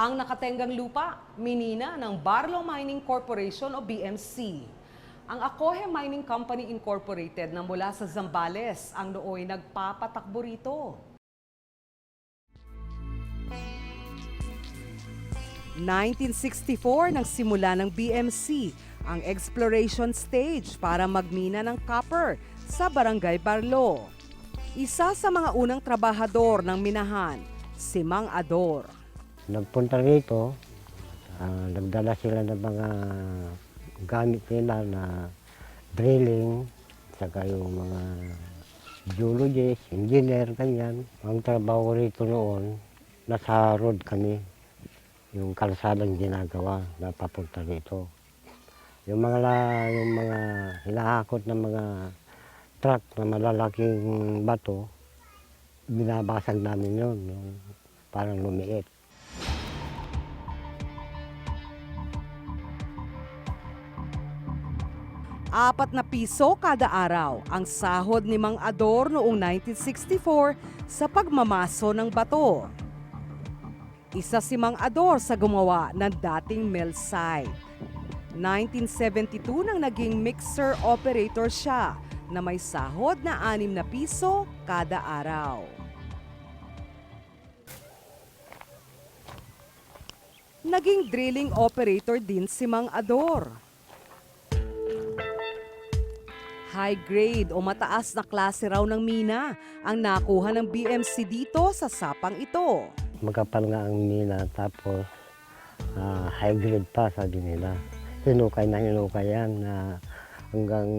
Ang nakatenggang lupa, minina ng Barlo Mining Corporation o BMC. Ang Acohe Mining Company Incorporated na mula sa Zambales ang nooy nagpapatakbo rito. ...1964 nang simula ng BMC ang exploration stage para magmina ng copper sa Barangay Barlo. Isa sa mga unang trabahador ng minahan, si Mang Ador. Nagpunta rito, ah, nagdala sila ng mga gamit nila na drilling, saka yung mga geologist, engineer, ganyan. Ang trabaho rito noon, nasa road kami, yung kalsadang ginagawa na papunta rito. Yung mga, yung mga hinahakot ng mga truck na malalaking bato, binabasag namin yun, yung parang lumiit. Apat na piso kada araw ang sahod ni Mang Ador noong 1964 sa pagmamaso ng bato. Isa si Mang Ador sa gumawa ng dating mill site. 1972 nang naging mixer operator siya na may sahod na anim na piso kada araw. Naging drilling operator din si Mang Ador. High grade o mataas na klase raw ng mina ang nakuha ng BMC dito sa sapang ito. Magkapal nga ang mina tapos ah, high grade pa sabi nila. Hinukay na hinukay yan na hanggang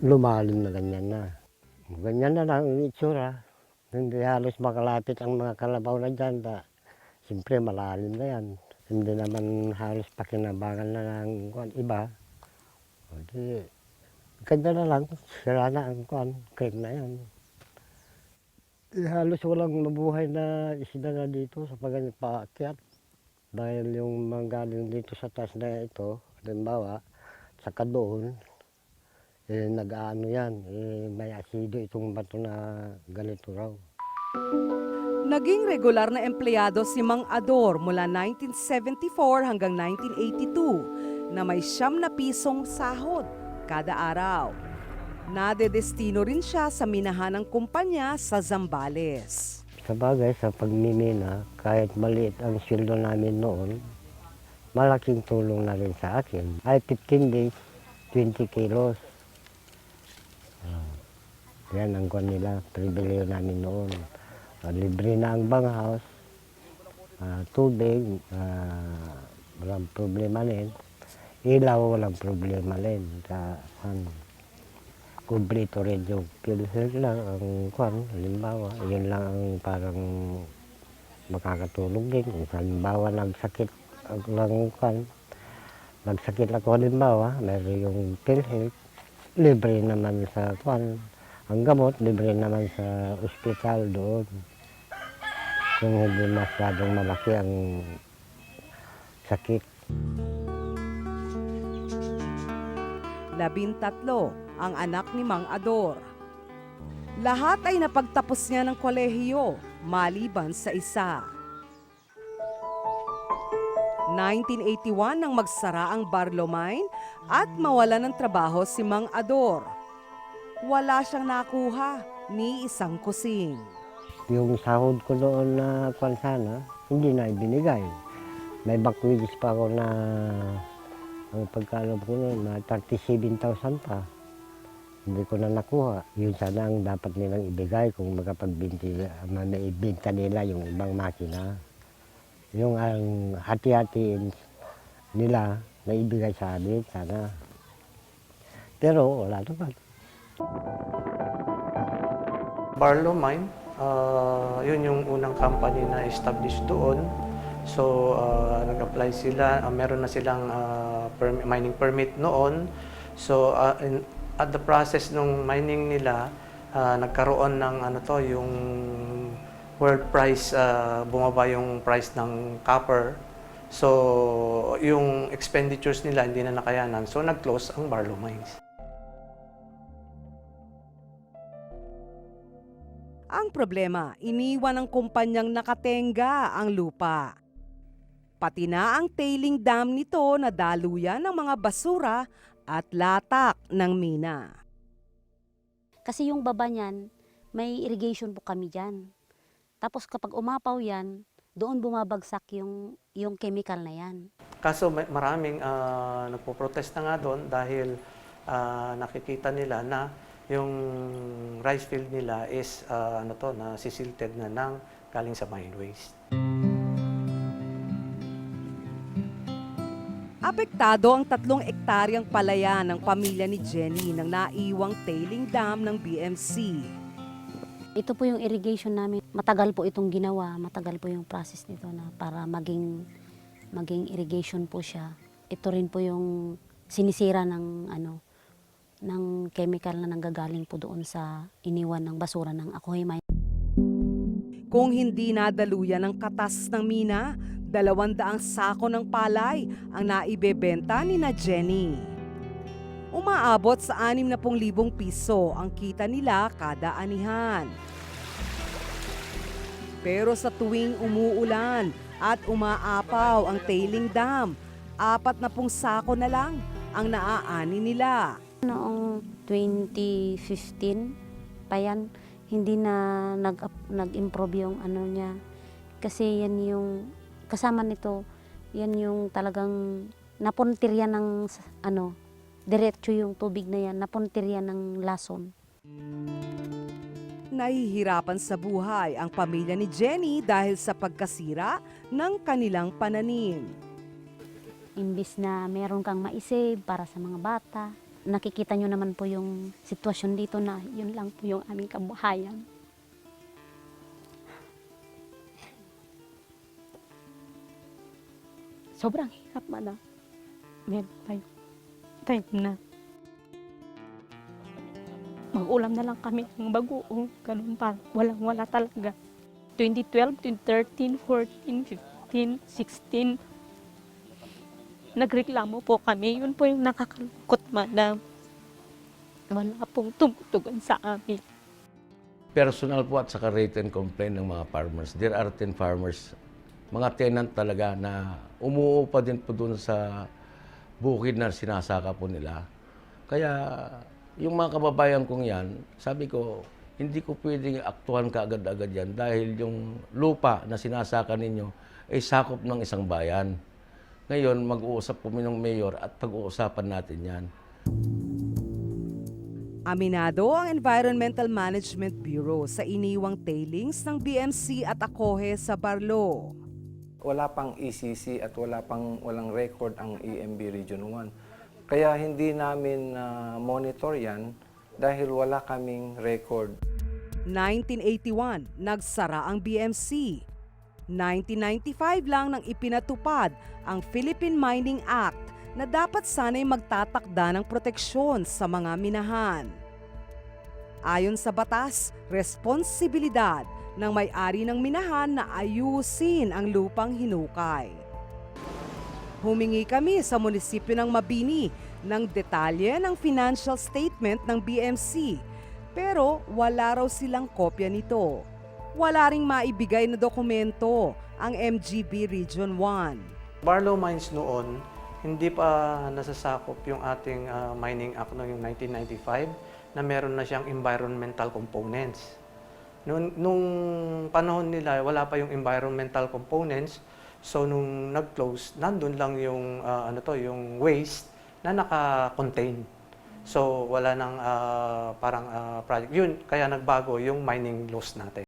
lumalim na ganyan na. Ganyan na lang ang itsura. Hindi halos makalapit ang mga kalabaw na dyan. Da, Siyempre malalim na yan. Hindi naman halos pakinabangan na ng iba. O di, ganda na lang. Sira na ang kuwan. Creek na yan. Eh, halos walang mabuhay na isda na dito sa pagganyan paakyat. Dahil yung mga galing dito sa taas na ito, halimbawa, saka doon, eh, nag-ano yan, eh, may asido itong bato na ganito raw. Naging regular na empleyado si Mang Ador mula 1974 hanggang 1982 na may siyam na pisong sahod kada araw. Nadedestino rin siya sa minahan ng kumpanya sa Zambales. Sa bagay, sa pagmimina, kahit maliit ang sweldo namin noon, malaking tulong na rin sa akin. Ay 15 days, 20 kilos. Ah, yan ang kwan nila, pribileo namin noon. Ah, libre na ang banghouse, ah, tubig, ah, walang problema rin. Ilaw, walang problema rin. Sa, ano, kumpleto rin yung PhilHealth lang ang kwan, halimbawa, yun lang ang parang makakatulong din. Kung halimbawa nagsakit lang kwan, nagsakit ako halimbawa, meron yung PhilHealth, libre naman sa kwan, ang gamot, libre naman sa ospital doon. Kung hindi masyadong malaki ang sakit. Labintatlo ang anak ni Mang Ador. Lahat ay napagtapos niya ng kolehiyo, maliban sa isa. 1981 nang magsara ang Barlo Mine at mawala ng trabaho si Mang Ador. Wala siyang nakuha ni isang kusing. Yung sahod ko doon na kwan sana, hindi na ibinigay. May backwages pa ako na ang pagkaalam ko noon na 37,000 pa. Hindi ko na nakuha. Yun sana ang dapat nilang ibigay kung magapagbinti, maibinta nila yung ibang makina. Yung ang hati-hatiin nila na ibigay sa amin sana. Pero wala naman. Barlow Mine, ah, yun yung unang company na established doon. So, ah, nag-apply sila, ah, meron na silang ah, permi- mining permit noon. So, ah, in- at the process ng mining nila, ah, nagkaroon ng ano to, yung world price, ah, bumaba yung price ng copper. So, yung expenditures nila hindi na nakayanan. So, nag-close ang Barlow Mines. Ang problema, iniwan ng kumpanyang nakatenga ang lupa. Pati na ang tailing dam nito na daluyan ng mga basura at latak ng mina. Kasi yung baba niyan, may irrigation po kami dyan. Tapos kapag umapaw yan, doon bumabagsak yung, yung chemical na yan. Kaso may- maraming ah, nagpo-protest na nga doon dahil ah, nakikita nila na yung rice field nila is ah, ano to, na sisilted na ng galing sa mine waste. Apektado ang tatlong ektaryang palaya ng pamilya ni Jenny ng naiwang tailing dam ng BMC. Ito po yung irrigation namin. Matagal po itong ginawa. Matagal po yung process nito na para maging, maging irrigation po siya. Ito rin po yung sinisira ng ano ng chemical na nanggagaling po doon sa iniwan ng basura ng Akoy. Kung hindi nadaluyan ng katas ng mina, dalawandaang sako ng palay ang naibebenta ni na Jenny. Umaabot sa 60,000 piso ang kita nila kada anihan. Pero sa tuwing umuulan at umaapaw ang tailing dam, apat na pung sako na lang ang naaani nila. Noong 2015 pa yan, hindi na nag, nag-improve yung ano niya. Kasi yan yung, kasama nito, yan yung talagang napuntirya ng ano, diretso yung tubig na yan, napuntirya ng lason. Nahihirapan sa buhay ang pamilya ni Jenny dahil sa pagkasira ng kanilang pananim. Imbis na meron kang maisave para sa mga bata, nakikita nyo naman po yung sitwasyon dito na yun lang po yung aming kabuhayan. Sobrang hirap man Meron tayo time na mag-ulam na lang kami ng bagoong ganun pa. Walang wala talaga. 2012, 2013, 14, 15, 16, nagreklamo po kami. Yun po yung nakakalungkot, madam. Wala pong tumutugon sa amin. personal po at saka written complaint ng mga farmers. There are 10 farmers, mga tenant talaga na umuupa din po doon sa bukid na sinasaka po nila. Kaya yung mga kababayan kong yan, sabi ko, hindi ko pwedeng aktuhan kaagad-agad yan dahil yung lupa na sinasaka ninyo ay sakop ng isang bayan. Ngayon, mag-uusap kami ng mayor at pag-uusapan natin yan. Aminado ang Environmental Management Bureau sa iniwang tailings ng BMC at Akohe sa Barlo. Wala pang ECC at wala pang walang record ang EMB Region 1. Kaya hindi namin na monitor 'yan dahil wala kaming record. 1981, nagsara ang BMC. 1995 lang nang ipinatupad ang Philippine Mining Act na dapat sana'y magtatakda ng proteksyon sa mga minahan. Ayon sa batas, responsibilidad ng may-ari ng minahan na ayusin ang lupang hinukay. Humingi kami sa munisipyo ng Mabini ng detalye ng financial statement ng BMC pero wala raw silang kopya nito. Wala ring maibigay na dokumento ang MGB Region 1. Barlow Mines noon, hindi pa nasasakop yung ating ah, Mining Act noong yung 1995 na meron na siyang environmental components. Noong, nung panahon nila, wala pa yung environmental components. So nung nag-close, nandun lang yung ah, ano to, yung waste na naka-contain. So wala nang ah, parang ah, project. Yun, kaya nagbago yung mining laws natin.